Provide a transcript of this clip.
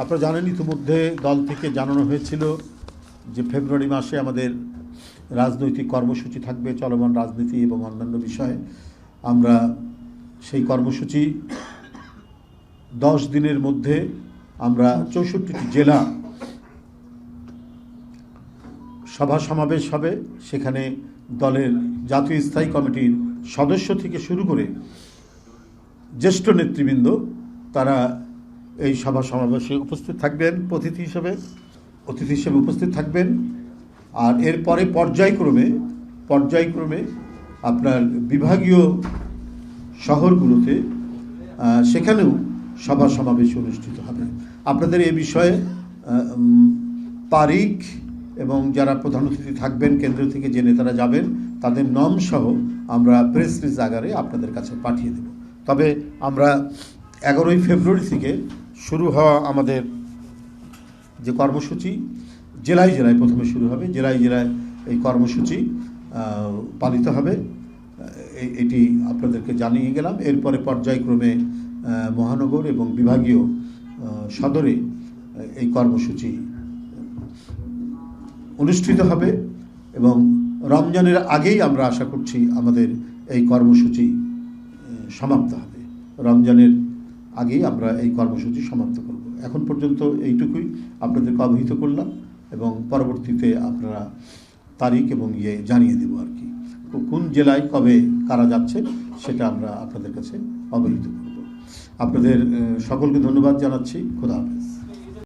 আপনারা জানেন, ইতিমধ্যে দল থেকে জানানো হয়েছিল যে ফেব্রুয়ারি মাসে আমাদের রাজনৈতিক কর্মসূচি থাকবে, চলমান রাজনীতি এবং অন্যান্য বিষয়ে। আমরা সেই কর্মসূচি দশ দিনের মধ্যে আমরা চৌষট্টিটি জেলা সভা সমাবেশ হবে। সেখানে দলের জাতীয় স্থায়ী কমিটির সদস্য থেকে শুরু করে জ্যেষ্ঠ নেতৃবৃন্দ, তারা এই সভা সমাবেশে উপস্থিত থাকবেন অতিথি হিসেবে অতিথি হিসেবে উপস্থিত থাকবেন। আর এরপরে পর্যায়ক্রমে পর্যায়ক্রমে আপনার বিভাগীয় শহরগুলোতে সেখানেও সভা সমাবেশ অনুষ্ঠিত হবে। আপনাদের এ বিষয়ে তারিখ এবং যারা প্রধান অতিথি থাকবেন, কেন্দ্র থেকে যে নেতারা যাবেন, তাদের নাম সহ আমরা প্রেস রিলিজ আকারে আপনাদের কাছে পাঠিয়ে দেব। তবে আমরা এগারোই ফেব্রুয়ারি থেকে শুরু হওয়া আমাদের যে কর্মসূচি, জেলায় জেলায় প্রথমে শুরু হবে, জেলায় জেলায় এই কর্মসূচি পালিত হবে। এটি আপনাদেরকে জানিয়ে গেলাম। এরপরে পর্যায়ক্রমে মহানগর এবং বিভাগীয় সদরে এই কর্মসূচি অনুষ্ঠিত হবে এবং রমজানের আগেই আমরা আশা করছি আমাদের এই কর্মসূচি সমাপ্ত হবে। রমজানের আগেই আমরা এই কর্মসূচি সমাপ্ত করব। এখন পর্যন্ত এইটুকুই আপনাদেরকে অবহিত করলাম এবং পরবর্তীতে আপনারা তারিখ এবং ইয়ে জানিয়ে দেব আর কি। কোন জেলায় কবে কারা যাচ্ছে সেটা আমরা আপনাদের কাছে অবহিত করব। আপনাদের সকলকে ধন্যবাদ জানাচ্ছি। খোদা হাফেজ।